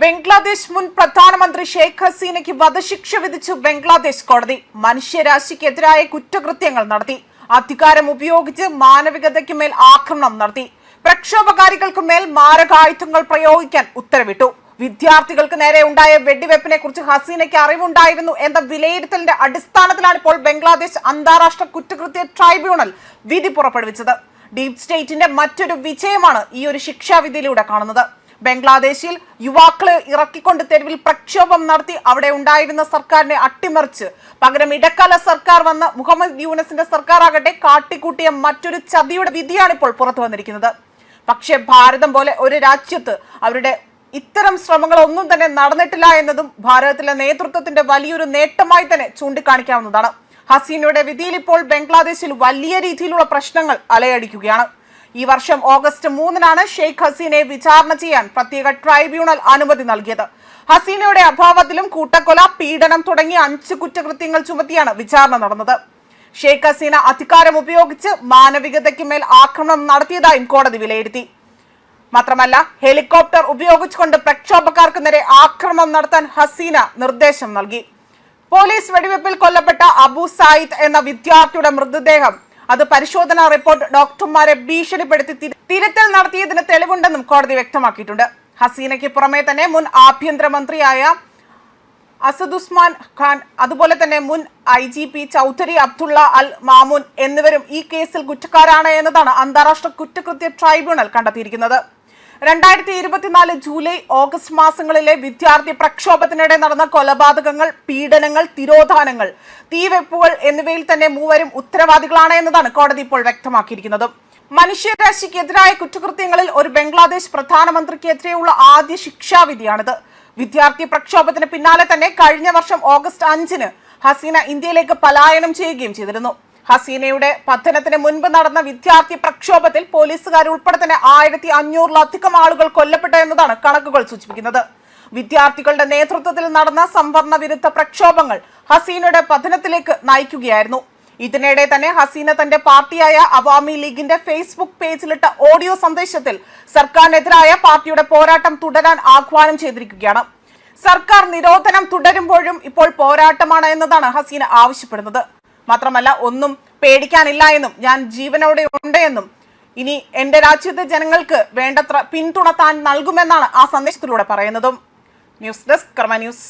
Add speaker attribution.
Speaker 1: ബംഗ്ലാദേശ് മുൻ പ്രധാനമന്ത്രി ഷെയ്ഖ് ഹസീനയ്ക്ക് വധശിക്ഷ വിധിച്ചു ബംഗ്ലാദേശ് കോടതി. മനുഷ്യരാശിക്കെതിരായ കുറ്റകൃത്യങ്ങൾ നടത്തി. അധികാരം ഉപയോഗിച്ച് മാനവികതയ്ക്ക് മേൽ ആക്രമണം നടത്തി. പ്രക്ഷോഭകാരികൾക്ക് മേൽ മാരകായുധങ്ങൾ പ്രയോഗിക്കാൻ ഉത്തരവിട്ടു. വിദ്യാർത്ഥികൾക്ക് നേരെ ഉണ്ടായ വെടിവെപ്പിനെ കുറിച്ച് ഹസീനയ്ക്ക് അറിവുണ്ടായിരുന്നു എന്ന വിലയിരുത്തലിന്റെ അടിസ്ഥാനത്തിലാണ് ഇപ്പോൾ ബംഗ്ലാദേശ് അന്താരാഷ്ട്ര കുറ്റകൃത്യ ട്രൈബ്യൂണൽ വിധി പുറപ്പെടുവിച്ചത്. ഡീപ് സ്റ്റേറ്റിന്റെ മറ്റൊരു വിജയമാണ് ഈ ഒരു ശിക്ഷാവിധിയിലൂടെ കാണുന്നത്. ബംഗ്ലാദേശിൽ യുവാക്കളെ ഇറക്കിക്കൊണ്ട് തെരുവിൽ പ്രക്ഷോഭം നടത്തി അവിടെ ഉണ്ടായിരുന്ന സർക്കാരിനെ അട്ടിമറിച്ച്. പകരം ഇടക്കാല സർക്കാർ വന്ന് മുഹമ്മദ് യൂനസിന്റെ സർക്കാർ ആകട്ടെ കാട്ടിക്കൂട്ടിയ മറ്റൊരു ചതിയുടെ വിധിയാണ് ഇപ്പോൾ പുറത്തു വന്നിരിക്കുന്നത്. പക്ഷേ ഭാരതം പോലെ ഒരു രാജ്യത്ത് അവരുടെ ഇത്തരം ശ്രമങ്ങളൊന്നും തന്നെ നടന്നിട്ടില്ല എന്നതും ഭാരതത്തിലെ നേതൃത്വത്തിന്റെ വലിയൊരു നേട്ടമായി തന്നെ ചൂണ്ടിക്കാണിക്കാവുന്നതാണ്. ഹസീനയുടെ വിധിയിൽ ഇപ്പോൾ ബംഗ്ലാദേശിൽ വലിയ രീതിയിലുള്ള പ്രശ്നങ്ങൾ അലയടിക്കുകയാണ്. ഈ വർഷം ഓഗസ്റ്റ് മൂന്നിനാണ് ഷെയ്ഖ് ഹസീനയെ വിചാരണ ചെയ്യാൻ പ്രത്യേക ട്രൈബ്യൂണൽ അനുമതി നൽകിയത്. ഹസീനയുടെ അഭാവത്തിലും കൂട്ടക്കൊല പീഡനം തുടങ്ങിയ അഞ്ച് കുറ്റകൃത്യങ്ങൾ ചുമത്തിയാണ് വിചാരണ നടന്നത്. ഷെയ്ഖ് ഹസീന അധികാരം ഉപയോഗിച്ച് മാനവികതയ്ക്ക് മേൽ ആക്രമണം നടത്തിയതായും കോടതി വിലയിരുത്തി. മാത്രമല്ല ഹെലികോപ്റ്റർ ഉപയോഗിച്ചുകൊണ്ട് പ്രക്ഷോഭക്കാർക്ക് നേരെ ആക്രമണം നടത്താൻ ഹസീന നിർദ്ദേശം നൽകി. പോലീസ് വെടിവെപ്പിൽ കൊല്ലപ്പെട്ട അബു സായിദ് എന്ന വിദ്യാർത്ഥിയുടെ മൃതദേഹം അത് പരിശോധനാ റിപ്പോർട്ട് ഡോക്ടർമാരെ ഭീഷണിപ്പെടുത്തി തിര- തിരുത്തൽ നടത്തിയതിന് തെളിവുണ്ടെന്നും കോടതി വ്യക്തമാക്കിയിട്ടുണ്ട്. ഹസീനയ്ക്ക് പുറമെ തന്നെ മുൻ ആഭ്യന്തരമന്ത്രിയായ അസദുസ്മാൻ ഖാൻ അതുപോലെ തന്നെ മുൻ I G P Chowdhury Abdullah Al Mamun എന്നിവരും ഈ കേസിൽ കുറ്റക്കാരാണ് എന്നതാണ് അന്താരാഷ്ട്ര കുറ്റകൃത്യ ട്രൈബ്യൂണൽ കണ്ടെത്തിയിരിക്കുന്നത്. രണ്ടായിരത്തി ഇരുപത്തിനാല് ജൂലൈ ഓഗസ്റ്റ് മാസങ്ങളിലെ വിദ്യാർത്ഥി പ്രക്ഷോഭത്തിനിടെ നടന്ന കൊലപാതകങ്ങൾ പീഡനങ്ങൾ തിരോധാനങ്ങൾ തീവെപ്പുകൾ എന്നിവയിൽ തന്നെ മൂവരും ഉത്തരവാദികളാണ് എന്നതാണ് കോടതി ഇപ്പോൾ വ്യക്തമാക്കിയിരിക്കുന്നത്. മനുഷ്യരാശിക്കെതിരായ കുറ്റകൃത്യങ്ങളിൽ ഒരു ബംഗ്ലാദേശ് പ്രധാനമന്ത്രിക്കെതിരെയുള്ള ആദ്യ ശിക്ഷാവിധിയാണിത്. വിദ്യാർത്ഥി പ്രക്ഷോഭത്തിന് പിന്നാലെ തന്നെ കഴിഞ്ഞ വർഷം ഓഗസ്റ്റ് അഞ്ചിന് ഹസീന ഇന്ത്യയിലേക്ക് പലായനം ചെയ്യുകയും ചെയ്തിരുന്നു. ഹസീനയുടെ പതനത്തിന് മുൻപ് നടന്ന വിദ്യാർത്ഥി പ്രക്ഷോഭത്തിൽ പോലീസുകാർ ഉൾപ്പെടെ തന്നെ ആയിരത്തി അഞ്ഞൂറിലധികം ആളുകൾ കൊല്ലപ്പെട്ടു എന്നതാണ് കണക്കുകൾ സൂചിപ്പിക്കുന്നത്. വിദ്യാർത്ഥികളുടെ നേതൃത്വത്തിൽ നടന്ന സംവരണ വിരുദ്ധ പ്രക്ഷോഭങ്ങൾ ഹസീനയുടെ പതനത്തിലേക്ക് നയിക്കുകയായിരുന്നു. ഇതിനിടെ തന്നെ ഹസീന തന്റെ പാർട്ടിയായ അവാമി ലീഗിന്റെ ഫേസ്ബുക്ക് പേജിലിട്ട ഓഡിയോ സന്ദേശത്തിൽ സർക്കാരിനെതിരായ പാർട്ടിയുടെ പോരാട്ടം തുടരാൻ ആഹ്വാനം ചെയ്തിരിക്കുകയാണ്. സർക്കാർ നിരോധനം തുടരുമ്പോഴും ഇപ്പോൾ പോരാട്ടമാണ് എന്നതാണ് ഹസീന ആവശ്യപ്പെടുന്നത്. മാത്രമല്ല ഒന്നും പേടിക്കാനില്ല എന്നും ഞാൻ ജീവനോടെ ഉണ്ട് എന്നും. ഇനി എന്റെ രാജ്യത്തെ ജനങ്ങൾക്ക് വേണ്ടത്ര പിന്തുണ താൻ നൽകുമെന്നാണ് ആ സന്ദേശത്തിലൂടെ പറയുന്നതും. News desk Karma news.